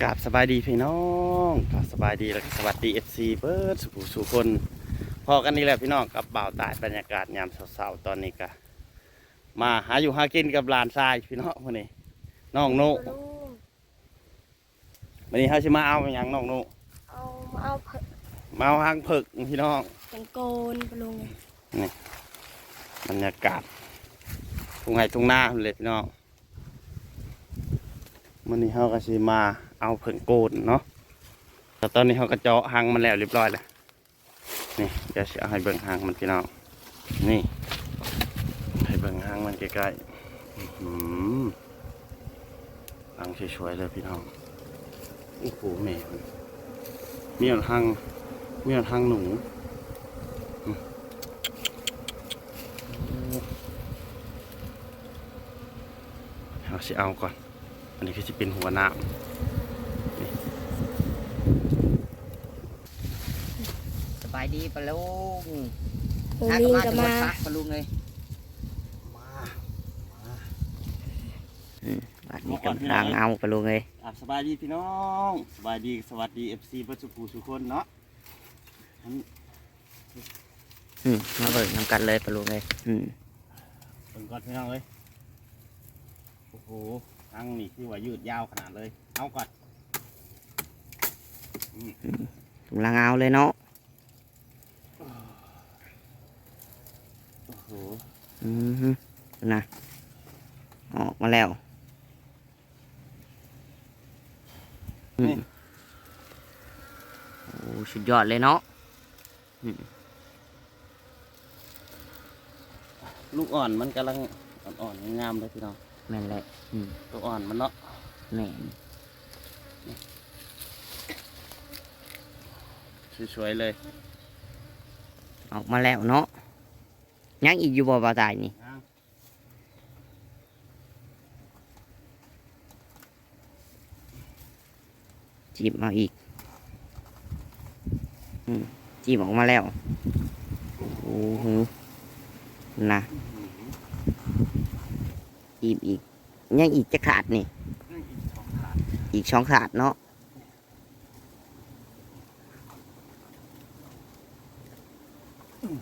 กราบสบายดีพี่น้องกราบสบายดีแล้วก็สวัสดีเอฟซีเบิร์ดสุขุสุคนพอกันนี่แหละพี่น้องกับบ่าวตายบรรยากาศยามเช้าๆตอนนี้ก็มาหาอยู่หากินกับหลานทรายพี่น้องวันนี้น้องโนลุงวันนี้เขาชิมาเอาอย่างน้องโนเอามาเอาเผมาเอาหางผึกพี่น้องจังโกนปะลุงบรรยากาศทุ่งไห่ทุ่งนาเลยพี่น้องวันนี้เขาก็ชิมา เอาผึ่งโกนเนาะแต่ตอนนี้เขาก็เจาะหางมันแล้วเรียบร้อยแล้วนี่เดี๋ยวจะเอาให้เบิ่งหางมันพี่น้องนี่ ให้เบิ่งหางมันใกล้ๆหือหางสวยๆเลยพี่น้องโอ้โหแม่มันมีหางหางมีหางหนูเราสิเอาก่อน อันนี้คือจะเป็นหัวหน้า บายดีปะลุงลุงลิงก็มาพักปะลุงเลยมาบัดนี้กำลังเอาปะลุงเลยอะสบายดีพี่น้องสบายดีสวัสดีเอฟซีปัจจุบูสุคนเนาะอันอืมมาเบิกนำกันเลยปะลุงเลยอืมเบิ่งก่อนพี่น้องเลยโอ้โหทั้งนี่คือว่ายืดยาวขนาดเลยเอาก่อนกำลังเอาเลยเนาะ อ้โหอืมฮึนะออกมาแล้วอืมโอ้สุดยอดเลยเนาะลูกอ่อนมันกำลังอ่อนๆงามๆเลยพี่น้องแม่นแหละอืมตัวอ่อนมันเนาะแม่นสวยๆเลย ออกมาแล้วเนาะ ยังอีกอยู่บ่บ่ตายนี่นะจีบเอาอีกอืมจีบออกมาแล้ว โอ้โหนะจีบอีก ยังอีกจะขาดนี่นี่อีกสองขาดอีกช่องขาดเนาะอืม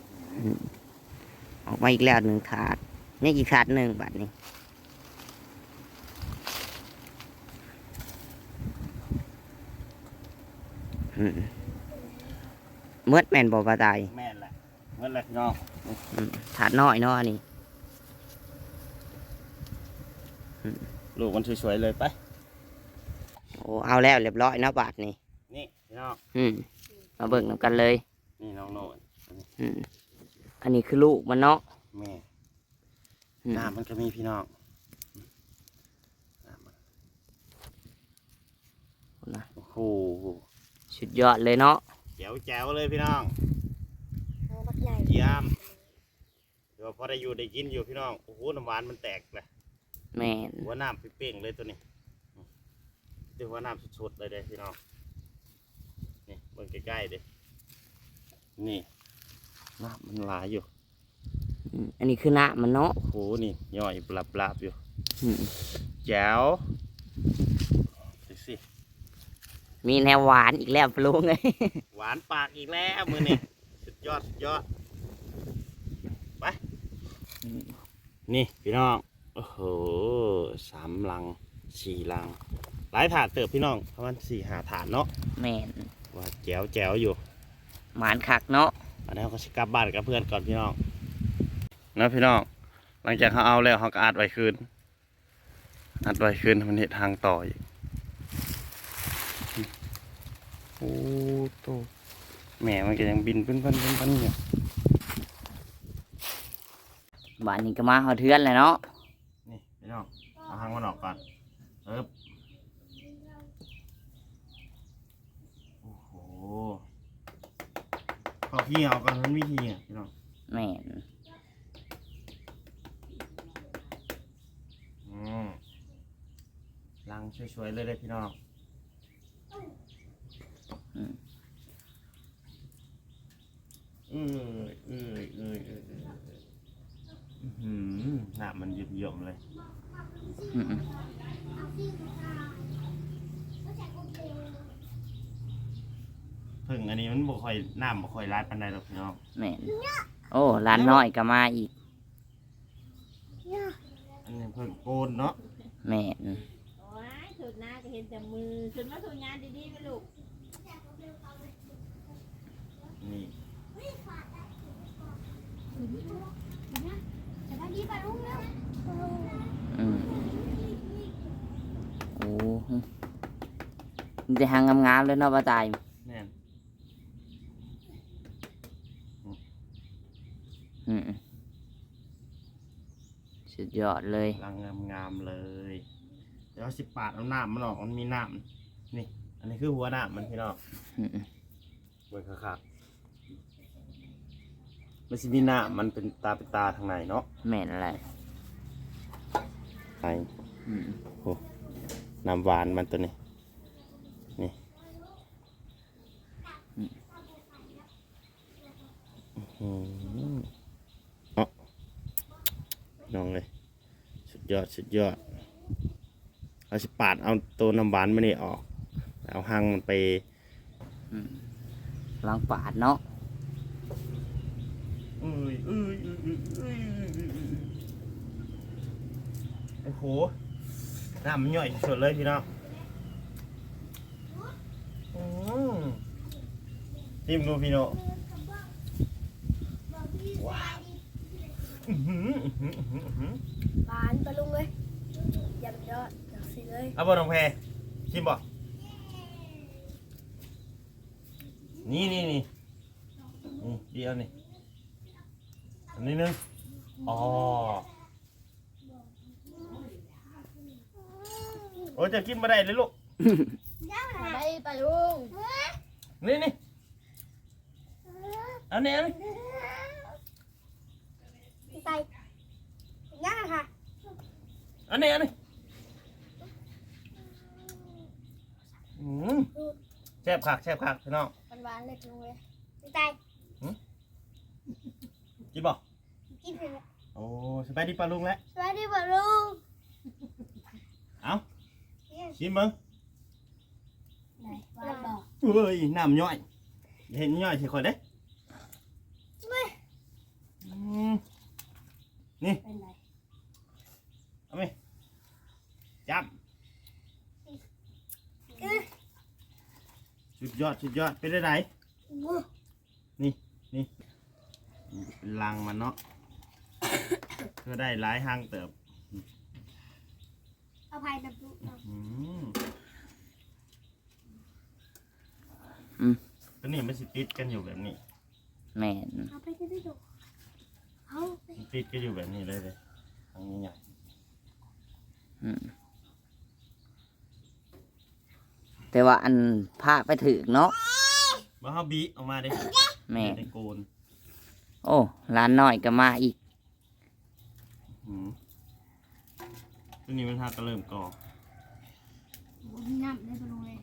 ออกมาอีกแล้วหนึ่งขาด นี่อีกขาดหนึ่งบัดนี้อืมเมื่อแมนบอบาตายแม่นแหละเมื่อไรพี่น้องอืมขาดน้อยเนาะอันนี้ลูกมันสวยๆเลยไปโอ้เอาแล้วเรียบร้อยเนาะบาทนี่นี่พี่น้องอืมมาเบิ่งนำกันเลย นี่น้องโน่นอืม อันนี้คือลูกมันเนาะแม่อืมน้ำมันก็มีพี่น้องน้ำมันนะโอ้โหสุดยอดเลยเนาะแจ๋วแจ๋วๆเลยพี่น้องเอาบักใหญ่เยี่ยมเดี๋ยวพอได้อยู่ได้กินอยู่พี่น้องโอ้โหน้ำหวานมันแตกเลย แม่นหัวน้ำเป้งๆเลยตัวนี้เดี๋ยวหัวน้ำสุดๆเลยเด้อพี่น้อง นี่เบิ่งใกล้ๆเด้นี่ น้ำมันหลายอยู่อืมอันนี้คือหน้ามันเนาะ โอ้โหนี่ย่อยบลับๆอยู่อืม แจ๋วดูสิมีแนวหวานอีกแล้วปลุงเลยหวานปากอีกแล้วมือนี่ สุดยอดสุดยอดไปนี่พี่น้องโอ้โหสามลังสี่ลัง หลายถาดเติบพี่น้องประมาณสี่หาถาดเนาะแม่นว่าแจ๋วแจ๋วอยู่ หวานคักเนาะ อันนี้เขาก็สิกลับบ้านกับเพื่อนก่อนพี่น้องนะพี่น้องหลังจากเขาเอาแล้วเขาก็อัดไว้คืนอัดไว้คืนให้มันเห็นทางต่ออีกโอ้โตแหม่มันก็ยังบินเป็นพันเป็นพันอยู่บ้านนี้ก็มาเอาเทือนเลยเนาะนี่พี่น้องเอาหางมันออกก่อนเอิบโอ้โห ขอขี้เอาก่อนมันวิธีอะพี่น้องแม่นอืมลังสวยๆเลยเลยพี่น้อง อืม เอ้ยเอ้ยเอ้ยเอ้ยเอ้ยอื้อหือหน้ามันหยิบๆเลย อืม เพิ่งอันนี้มันบ่ ค่อยน้ำบ่ค่อยร้ายปานใดหรอกพี่น้องแม่นโอ้ร้านน้อยก็มาอีกอันนี้เพิ่งโกนเนาะแม่นโอ้ยสุดหน้าก็เห็นแต่มือสุดมาสุดงานดีๆไปลูกนี่จะได้ดีปะลุงแล้วอืมโอ้มันจะหางงามๆเลยเนาะป้าตาย แน่น อืมสุด ยอดเลยรังงามๆเลยเดี๋ยวสิปาดเอาน้ำมันออกมันมีน้ำนี่ อันนี้คือหัวน้ำมันพี่น้องอืมเบิ่งคักๆมันสิมีน้ำมันเป็นตาเป็นตาทางในเนาะแม่นอะไรไปอืมน้ำหวานมันตัวนี้นี่อื้อหือเนาะน้องเลยสุด ยอดสุดยอดเอาสิปาดเอาตัวน้ำหวานมันนี่ออก เอาหังมันไปลองปาดเนาะเอ้ยเอ้ยเอ้ยเอ้ยเอ้ยโอ้โหน้ำมันย่อยสุดเลยพี่น้องอืมจิ้มดูพี่น้องว้าวอื้อ หวานปะลุงเลยยำยอดจากสิเลยเอาบ่น้องแพรชิมบ่นี่นี่นี่นี่เดียวนี่อันนี้นึงอ๋อโอ้จะกินมาได้เลยลูกมาได้ปะลุงนี่นี่อาเนี่ยไปย่างค่ะ เอาเนี่ยเอาเนี่ยอืมแซ่บคักแซ่บคักพี่น้องหวานๆเลยปะลุงเลยไปกินบ่กินเถอะโอ้สบายดีปลาลุงแล้วสวัสดีปะลุงเอาชิมมึงไหนหวานบอกเอ้ยน้ำย่อยอย่าเห็นย่อยสิคนเด้อืมเป็นไรเอา ไหมจับสุดยอดสุดยอดเป็นได้ไหนเป็นรังมันเนาะก็ได้หลายหางเติบเอาภัยนะลุงอืมอืมตัวนี้มันสิติดกันอยู่แบบนี้แม่นเอาไปที่พี่ดูเอาไปมันติดกันอยู่แบบนี้เลยเลยทางนี้ใหญ่อืม แต่ว่าอันพาไปถึกเนาะมาเฮาบีออกมาเด้แม่นได้โกนโอ้ร้านน้อยก็มาอีกอืมตัวนี้มันหาก็เริ่มก่อน้ำได้ปะลุงเลย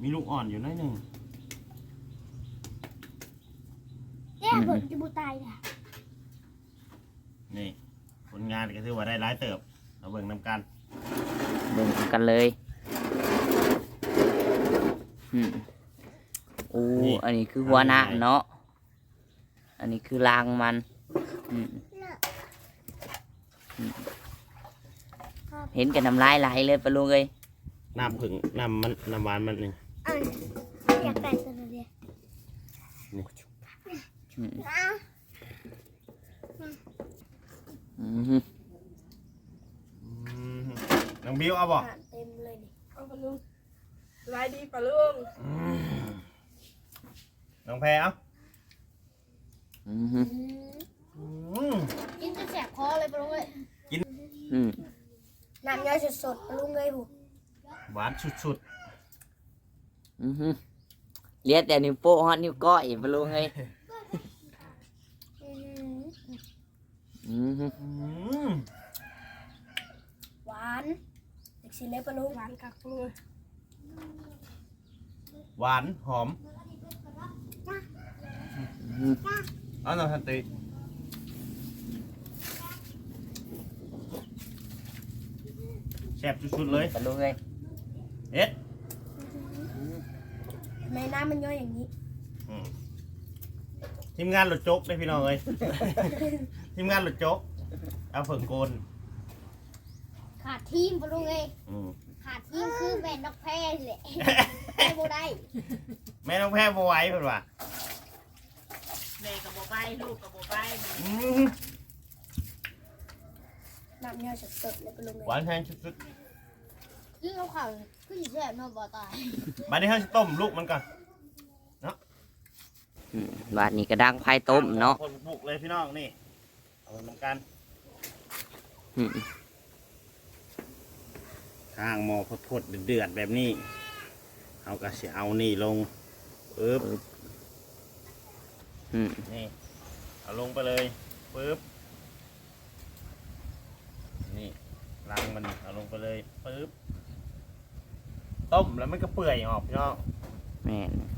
มีลูกอ่อนอยู่น้อยหนึ่งแย่ผมจะบูตายอะนี่ผ ลงานก็ถือว่าได้ร้ายเติบเอาเบิ่งนำกันเบิ่งกันเลยอืมโอ้อันนี้คือหัวหน้าเนาะอันนี้คือรางมันอืมอืมเห็นกันน้ำลายไหลเลยปะลุงเอ้ยน้ำผึ่งน้ำมันน้ำหวานมันนี่เอออยากแต่ตัวเดียวนี่อืมอ้าวอืมอืม น้องบิวเอาบ่อาหารเต็มเลยนี่เอาปะลุงสบายดีปะลุงอืมน้องแพรเอาอืมอืมกินจะแสบคอเลยปะลุงเลยอืมน้ำย่อยสดๆปะลุงเลยผูหวานสุดอืมเลียดแต่นิ้วโป้งฮอดนิ้วก้อยปะลุงเอ้ย อื้อหืออืมๆอืมหวานเด็กสิเลยปะลุงหวานกักปะลุงหวานหอมอืมเอาหน่อยทันติแซ่บสุดๆเลย ปะลุงเอ้ยเอ็ดไมน้ำมันย่อยอย่างนี้อืมทีมงานหลุดจกได้พี่น้องเอ้ย ทีมงานหลุดจกเอาเผิงโกนขาดทีมปะลุงเอ้ยอืมขาดทีมคือแม่นกแพ้แหละไม่บ่ได้แม่ต้องแพ้บไหว้เพิ่นว่าแม่กับโบใบลูกกับโบใบอืมน้ำย่อยสดๆเลยปะลุงหวาเอ้ยนแพงสุดยิ่งเอาข่าวขึ้นแซ่บเนาะบ่ตายๆบัดนี้เฮาสิต้มลูกมันก่อนอืมบาดนี้กระดังไผ่ต้มเนาะคนบุกเลยพี่น้องนี่เอาเหมือนกันอืมข้างหมอพดๆเดือดๆแบบนี้ เอาก็สิเอานี่ลงปึ๊บอืมนี่ เอาลงไปเลยปึ๊บนี่รังมันเอาลงไปเลยปึ๊บต้มแล้วมันก็เปื่อยออกพี่น้องแม่น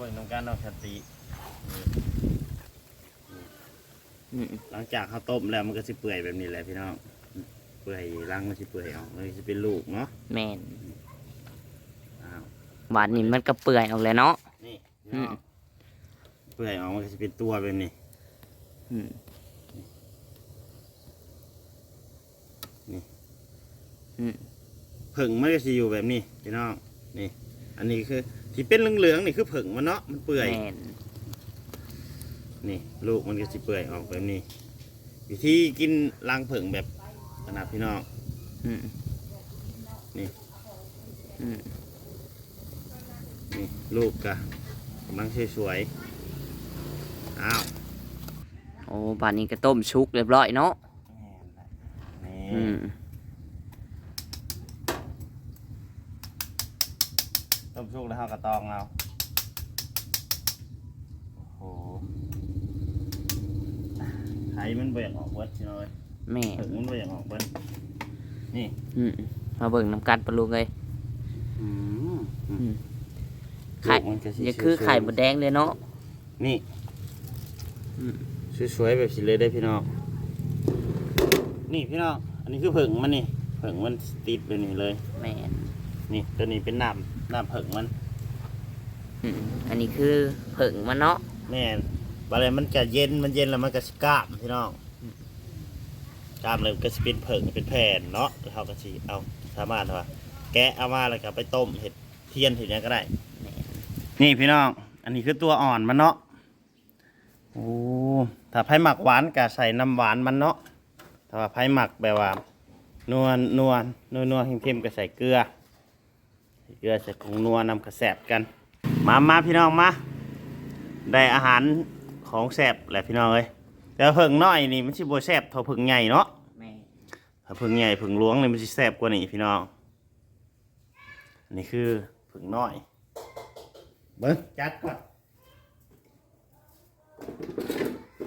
เอาไว้ตรงการเอาสติอืมหลังจากเขาต้มแล้วมันก็สิเปื่อยแบบนี้แหละพี่น้องเปื่อยรังมันสิเปื่อยออกมันจะเป็นลูกเนาะแม่นอ้าวบาดนี้มันก็เปื่อยออกเลยเนาะนี่พี่น้องเปื่อยออกมันก็จะเป็นตัวแบบนี้อืมอืมผึ่งมันก็จะอยู่แบบนี้พี่น้องนี่ อันนี้คือ ที่เป็นเหลืองๆนี่คือผึ่งมันเนาะมันเปื่อย แม่นนี่ลูกมันก็จะเปื่อยออกแบบนี้ วิธีกินรังผึ่งแบบขนาดพี่น้อง อืมนี่ อืมนี่ลูกกะกำลังสวยๆอ้าวโอ้บาดนี้ก็ต้มชุกเรียบร้อยเนาะนี่อืม ต้ม สุกแล้วเรากระตองเอาโอ้โหไข่มันเบียกออกเบิดพี่น้อยแม่ถึงมันเบียกออกเบิดนี่อืมมาเบิ่งน้ำกันปะลุงเลยอืมอืมไข่ลูกมันจะสีนี่คือไข่หมดแดงเลยเนาะนี่อืมสวยๆแบบสิเลยได้พี่น้องนี่พี่น้องอันนี้คือผึ่งมันนี่ผึ่งมันติดไปนี่เลยแม่น นี่ตัวนี้เป็นน้ำน้ำผึ่งมัน อืมอันนี้คือเผิงมันเนาะแม่นบอะไรมันจะเย็นมันเย็นแล้วมันก็สิกล้ามพี่น้องกล้ามเลยมันก็สิเป็นผึ่งเป็นแผ่นเนาะแล้วเขาก็สิเอาสามารถว่าแกะเอามาแล้วก็ไปต้มเห็ดเทียนเห็ดหยังก็ได้แม่นนี่พี่น้อง อันนี้คือตัวอ่อนมันเนาะโอ้ถ้าไผ่หมักหวานก็ใส่น้ำหวานมันเนาะถ้าว่าไผ่หมักแบบว่านวลนวลนวลนวลเข้มๆก็ใส่เกลือใส่ เกลือใส่ของนัวนำกระแสบกัน มามาพี่น้องมา ได้อาหารของแสบแหละพี่น้องเอ้ยแต่เพิ่งน้อยนี่มันสิบ่แสบเท่าเพิ่งใหญ่เนาะแม่ถ้าเพิ่งใหญ่เพิ่งหลวงนี่มันสิแซ่บกว่านี้พี่น้องอันนี้คือเพิ่งน้อยเบิ้งจัดก่อน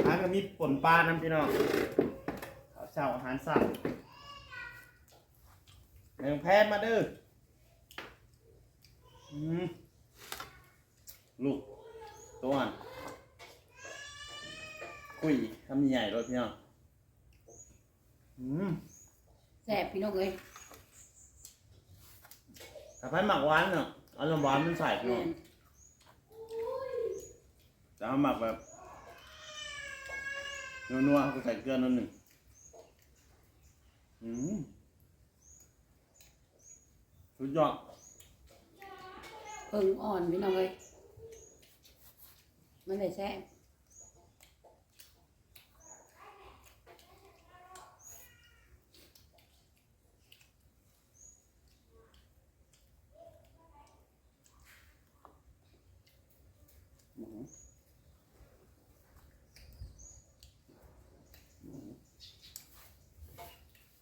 หาก็มีป่นปลาน้ำพี่น้องข้าวเช้าอาหารสัตว์แมงแพทย์มาเด้อ ลูกตัวอ่อนคุยทำใหญ่เลยพี่น้องอืมแซ่บพี่น้องเอ้ยถ้าไผ่หมักหวานเนาะเอาน้ำหวานมันใส่พี่น้องจะเอาหมักแบบนัวๆเขาก็ใส่เกลือนิดหนึ่งอืมสุดยอด เพิ่งอ่อนพี่น้องเอ้ยมันได้แซ่บ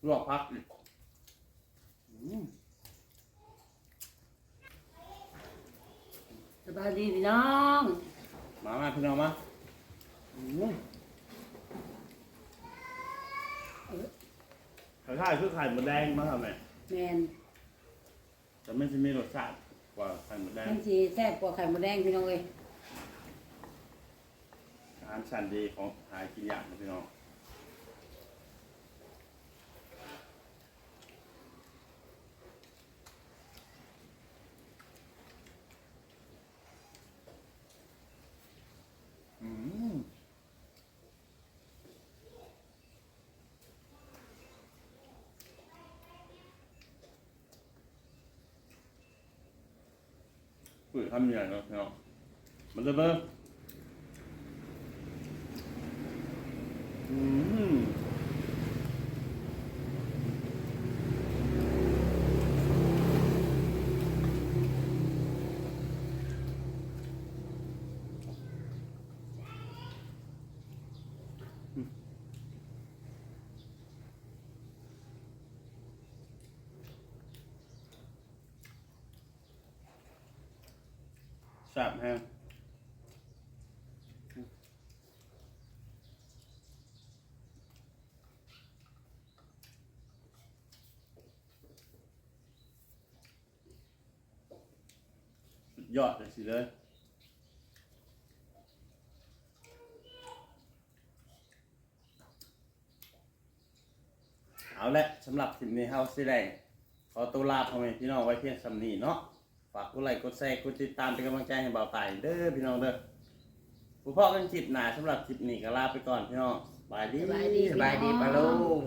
ลวกพักอีกอืม บายดีพี่น้องมามาพี่น้องมาอืมไข่ไข่คือไข่หมดแดงมาทำไมแมนแต่ไม่จะมีรสชาติกว่าไข่หมดแดงมันสีแซ่บกว่าไข่มดแดงพี่น้องเอ้ยอาหารชั้นดีของหากินยากนะพี่น้อง คุยคำใหญ่เนาะพี่น้องมันจะเบิ่งอืม แซ่บแฮงสุดยอดเลยสิเลยเอาละสำหรับคลิปนี้เฮาสิได้ขอตัวลาพ่อแม่พี่น้องไว้เพียงสำนีเนาะ ฝากกดไลค์กดแชร์กดติดตามเป็นกำลังใจให้เบาไต่เด้อพี่น้องเด้อผู้พ่อกันคลิปหน้าสำหรับคลิปนี้ก็ลาไปก่อนพี่น้องบายดี สบายดี สบายดีปะลุง